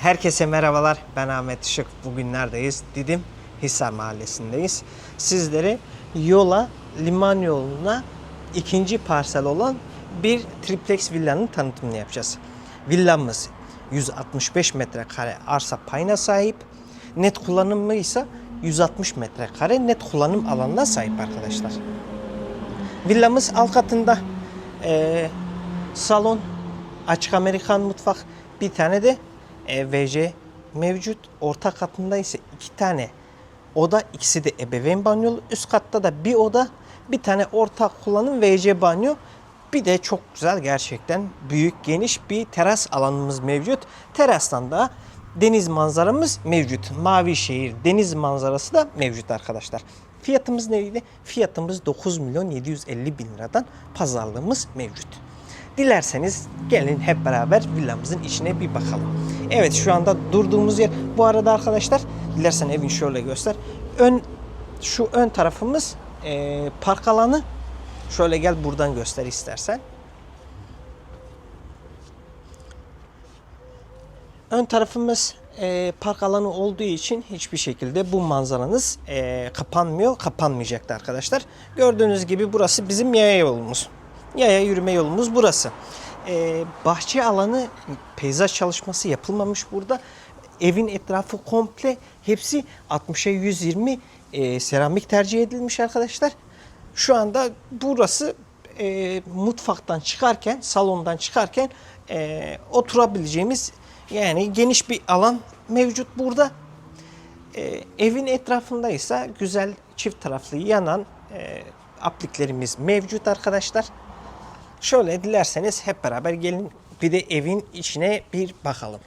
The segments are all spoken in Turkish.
Herkese merhabalar. Ben Ahmet Işık. Bugün neredeyiz? Didim Hisar Mahallesi'ndeyiz. Sizleri yola, liman yoluna ikinci parsel olan bir triplex villanın tanıtımını yapacağız. Villamız 165 metrekare arsa payına sahip. Net kullanımı ise 160 metrekare net kullanım alanına sahip arkadaşlar. Villamız alt katında eee, salon, açık Amerikan mutfak, bir tane de e, WC mevcut. Orta katında ise iki tane oda, ikisi de ebeveyn banyolu. Üst katta da bir oda, bir tane ortak kullanım WC banyo. Bir de çok güzel gerçekten büyük geniş bir teras alanımız mevcut. Terastan da deniz manzaramız mevcut. Mavi şehir deniz manzarası da mevcut arkadaşlar. Fiyatımız neydi? Fiyatımız 9 milyon 750 bin liradan pazarlığımız mevcut. Dilerseniz gelin hep beraber villamızın içine bir bakalım. Evet şu anda durduğumuz yer. Bu arada arkadaşlar dilersen evin şöyle göster. Ön şu ön tarafımız eee, park alanı. Şöyle gel buradan göster istersen. Ön tarafımız e, park alanı olduğu için hiçbir şekilde bu manzaranız e, kapanmıyor, kapanmayacaktı arkadaşlar. Gördüğünüz gibi burası bizim yaya yolumuz. Yaya yürüme yolumuz burası. E, bahçe alanı peyzaj çalışması yapılmamış burada. Evin etrafı komple hepsi 60'a 120 e, seramik tercih edilmiş arkadaşlar. Şu anda burası e, mutfaktan çıkarken, salondan çıkarken e, oturabileceğimiz yani geniş bir alan mevcut burada. E, evin etrafında ise güzel çift taraflı yanan e, apliklerimiz mevcut arkadaşlar. Şöyle dilerseniz hep beraber gelin bir de evin içine bir bakalım.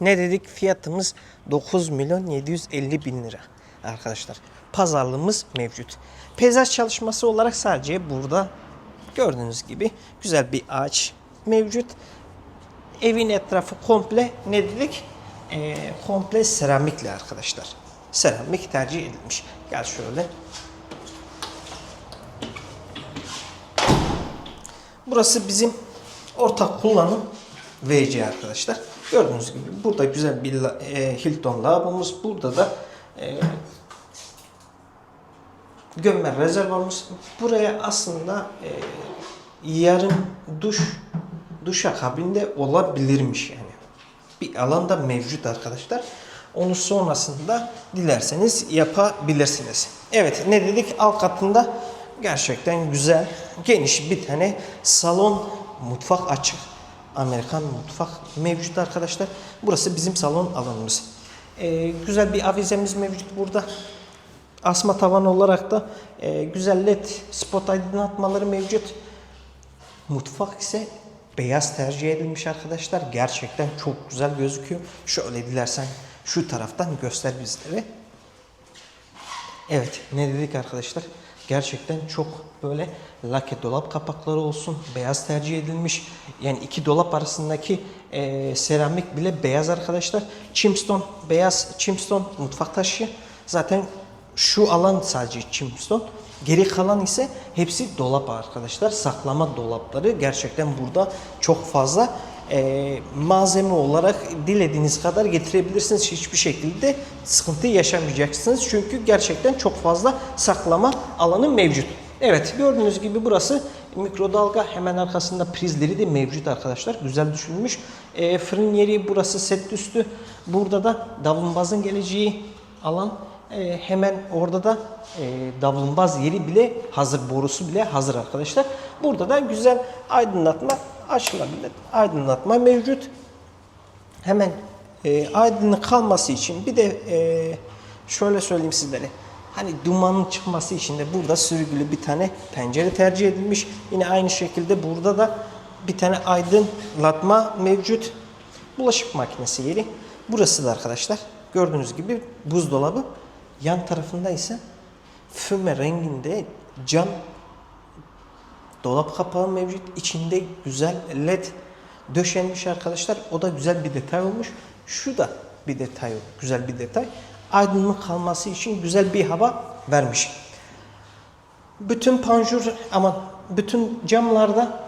Ne dedik? Fiyatımız 9 milyon 750 bin lira arkadaşlar. Pazarlığımız mevcut. Peyzaj çalışması olarak sadece burada gördüğünüz gibi güzel bir ağaç mevcut. Evin etrafı komple ne dedik? Ee, komple seramikle arkadaşlar. Seramik tercih edilmiş. Gel şöyle. Burası bizim ortak kullanım WC arkadaşlar. Gördüğünüz gibi burada güzel bir e, Hilton lavabomuz. Burada da e, gömme rezervuarımız. Buraya aslında e, yarım duş duş akabinde olabilirmiş yani. Bir alanda mevcut arkadaşlar. Onu sonrasında dilerseniz yapabilirsiniz. Evet ne dedik alt katında gerçekten güzel geniş bir tane salon mutfak açık. Amerikan mutfak mevcut arkadaşlar. Burası bizim salon alanımız. Ee, güzel bir avizemiz mevcut burada. Asma tavan olarak da e, güzel led spot aydınlatmaları mevcut. Mutfak ise beyaz tercih edilmiş arkadaşlar. Gerçekten çok güzel gözüküyor. Şöyle dilersen şu taraftan göster bizlere. Evet ne dedik arkadaşlar? Gerçekten çok böyle lake dolap kapakları olsun. Beyaz tercih edilmiş. Yani iki dolap arasındaki e, seramik bile beyaz arkadaşlar. Chimstone, beyaz chimstone mutfak taşı. Zaten şu alan sadece chimstone. Geri kalan ise hepsi dolap arkadaşlar. Saklama dolapları gerçekten burada çok fazla e, malzeme olarak dilediğiniz kadar getirebilirsiniz. Hiçbir şekilde sıkıntı yaşamayacaksınız. Çünkü gerçekten çok fazla saklama alanı mevcut. Evet gördüğünüz gibi burası mikrodalga hemen arkasında prizleri de mevcut arkadaşlar. Güzel düşünülmüş. E, fırın yeri burası set üstü. Burada da davlumbazın geleceği alan e, hemen orada da e, davlumbaz yeri bile hazır, borusu bile hazır arkadaşlar. Burada da güzel aydınlatma açılabilir. Aydınlatma mevcut. Hemen e, aydınlık kalması için bir de e, şöyle söyleyeyim sizlere. Hani dumanın çıkması için de burada sürgülü bir tane pencere tercih edilmiş. Yine aynı şekilde burada da bir tane aydınlatma mevcut. Bulaşık makinesi yeri. Burası da arkadaşlar. Gördüğünüz gibi buzdolabı. Yan tarafında ise füme renginde cam dolap kapağı mevcut. İçinde güzel led döşenmiş arkadaşlar. O da güzel bir detay olmuş. Şu da bir detay, güzel bir detay. Aydınlık kalması için güzel bir hava vermiş. Bütün panjur ama bütün camlarda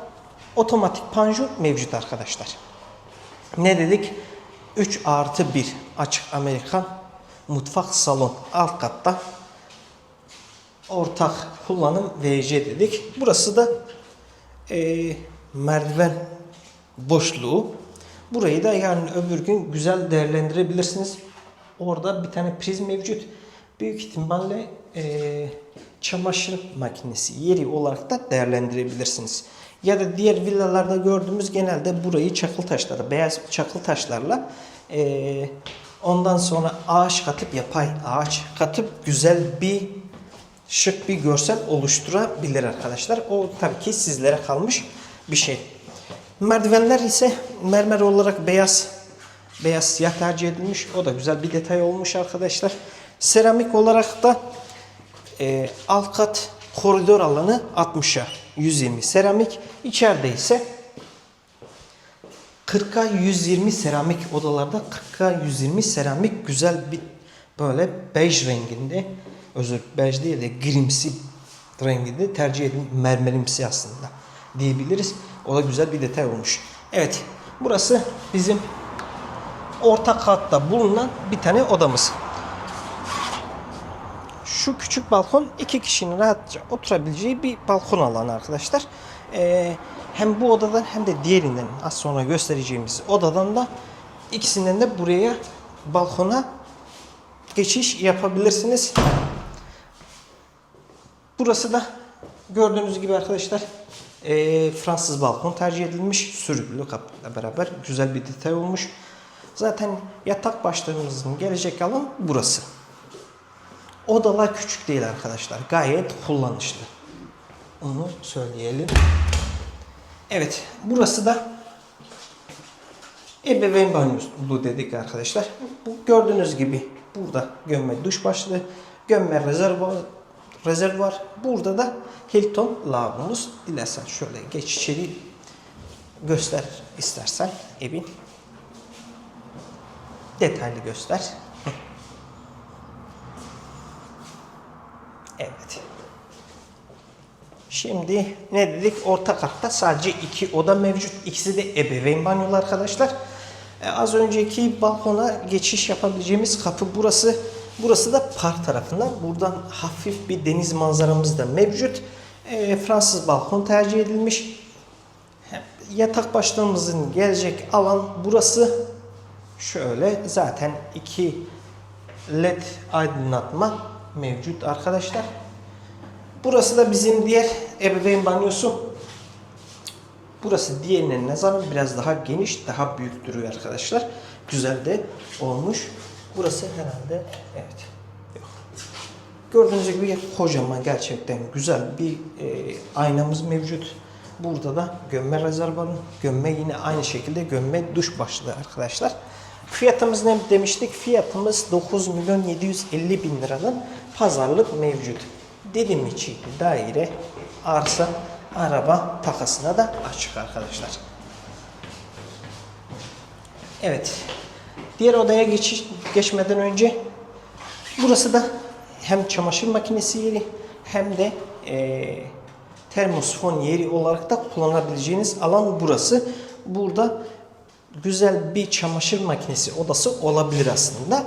otomatik panjur mevcut arkadaşlar. Ne dedik? 3 artı 1 açık Amerikan mutfak salon alt katta ortak kullanım VC dedik. Burası da eee, merdiven boşluğu. Burayı da yarın öbür gün güzel değerlendirebilirsiniz. Orada bir tane priz mevcut. Büyük ihtimalle eee, çamaşır makinesi yeri olarak da değerlendirebilirsiniz. Ya da diğer villalarda gördüğümüz genelde burayı çakıl taşları, beyaz çakıl taşlarla eee, ondan sonra ağaç katıp yapay ağaç katıp güzel bir şık bir görsel oluşturabilir arkadaşlar. O tabii ki sizlere kalmış bir şey. Merdivenler ise mermer olarak beyaz beyaz siyah tercih edilmiş. O da güzel bir detay olmuş arkadaşlar. Seramik olarak da e, alt kat koridor alanı 60'a 120 seramik. İçeride ise 40'a 120 seramik odalarda 40'a 120 seramik güzel bir böyle bej renginde özür bej değil de grimsi renginde tercih edilmiş mermerimsi aslında diyebiliriz. O da güzel bir detay olmuş. Evet burası bizim orta katta bulunan bir tane odamız. Şu küçük balkon iki kişinin rahatça oturabileceği bir balkon alanı arkadaşlar. Ee, hem bu odadan hem de diğerinden az sonra göstereceğimiz odadan da ikisinden de buraya balkona geçiş yapabilirsiniz. Burası da gördüğünüz gibi arkadaşlar eee, Fransız balkon tercih edilmiş. Sürgülü kapıyla beraber güzel bir detay olmuş. Zaten yatak başlarımızın gelecek alan burası. Odalar küçük değil arkadaşlar. Gayet kullanışlı. Onu söyleyelim. Evet. Burası da ebeveyn banyosu dedik arkadaşlar. Bu gördüğünüz gibi burada gömme duş başlığı, gömme rezervuar, rezervuar. Burada da Hilton lavabomuz. Dilersen şöyle geç içeri göster istersen evin. Detaylı göster. Evet. Şimdi ne dedik? Orta katta sadece iki oda mevcut. İkisi de ebeveyn banyolu arkadaşlar. Ee, az önceki balkona geçiş yapabileceğimiz kapı burası. Burası da park tarafından. Buradan hafif bir deniz manzaramız da mevcut. Ee, Fransız balkon tercih edilmiş. Yatak başlığımızın gelecek alan burası. Şöyle zaten iki led aydınlatma mevcut arkadaşlar. Burası da bizim diğer ebeveyn banyosu. Burası diğerine nazaran biraz daha geniş, daha büyük duruyor arkadaşlar. Güzel de olmuş. Burası herhalde evet. Yok. Gördüğünüz gibi kocaman gerçekten güzel bir e, aynamız mevcut. Burada da gömme rezervuarı, gömme yine aynı şekilde gömme duş başlığı arkadaşlar. Fiyatımız ne demiştik? Fiyatımız 9 milyon 750 bin liranın pazarlık mevcut. Dedim içi daire, arsa, araba takasına da açık arkadaşlar. Evet. Diğer odaya geçiş, geçmeden önce burası da hem çamaşır makinesi yeri hem de eee termosfon yeri olarak da kullanabileceğiniz alan burası. Burada güzel bir çamaşır makinesi odası olabilir aslında.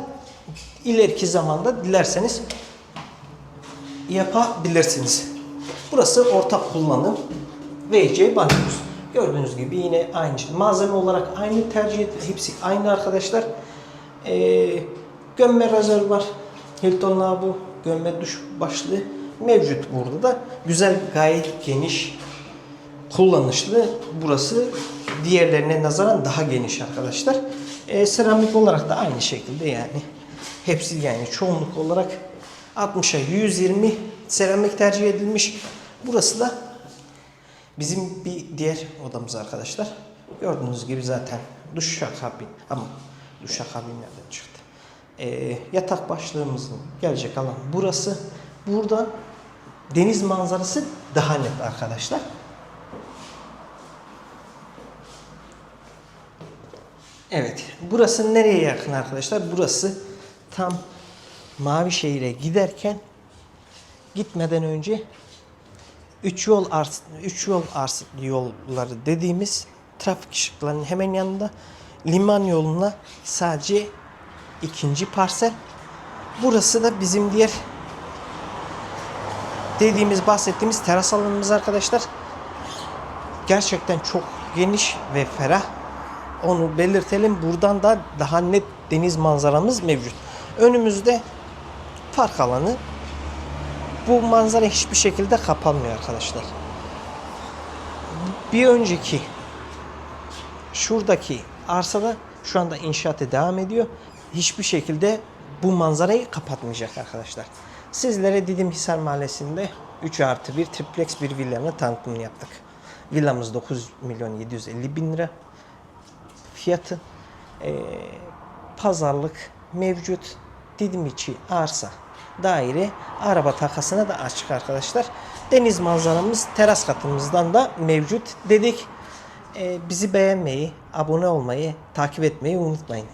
İleriki zamanda dilerseniz yapabilirsiniz. Burası ortak kullanım VC banyomuz. Gördüğünüz gibi yine aynı. Malzeme olarak aynı tercih. Hepsi aynı arkadaşlar. Ee, gömme rezervuar, Hilton lavabo, gömme duş başlığı mevcut burada da. Güzel, gayet geniş, kullanışlı. Burası diğerlerine nazaran daha geniş arkadaşlar. Ee, seramik olarak da aynı şekilde yani. Hepsi yani çoğunluk olarak 60'a 120 seramik tercih edilmiş. Burası da bizim bir diğer odamız arkadaşlar. Gördüğünüz gibi zaten duşakabin ama duşakabin nereden çıktı? Ee, yatak başlığımızın gelecek alan burası. Burada deniz manzarası daha net arkadaşlar. Evet. Burası nereye yakın arkadaşlar? Burası tam Mavişehir'e giderken gitmeden önce üç yol ars üç yol ars yolları dediğimiz trafik ışıklarının hemen yanında liman yoluna sadece ikinci parsel. Burası da bizim diğer dediğimiz bahsettiğimiz teras alanımız arkadaşlar. Gerçekten çok geniş ve ferah. Onu belirtelim. Buradan da daha net deniz manzaramız mevcut. Önümüzde park alanı. Bu manzara hiçbir şekilde kapanmıyor arkadaşlar. Bir önceki şuradaki arsada şu anda inşaatı devam ediyor. Hiçbir şekilde bu manzarayı kapatmayacak arkadaşlar. Sizlere Didim Hisar Mahallesi'nde 3 artı 1 triplex bir villanın tanıtımını yaptık. Villamız 9 milyon 750 bin lira. Fiyatı eee, pazarlık mevcut. Didim içi arsa daire araba takasına da açık arkadaşlar. Deniz manzaramız teras katımızdan da mevcut dedik. Eee, bizi beğenmeyi, abone olmayı, takip etmeyi unutmayın.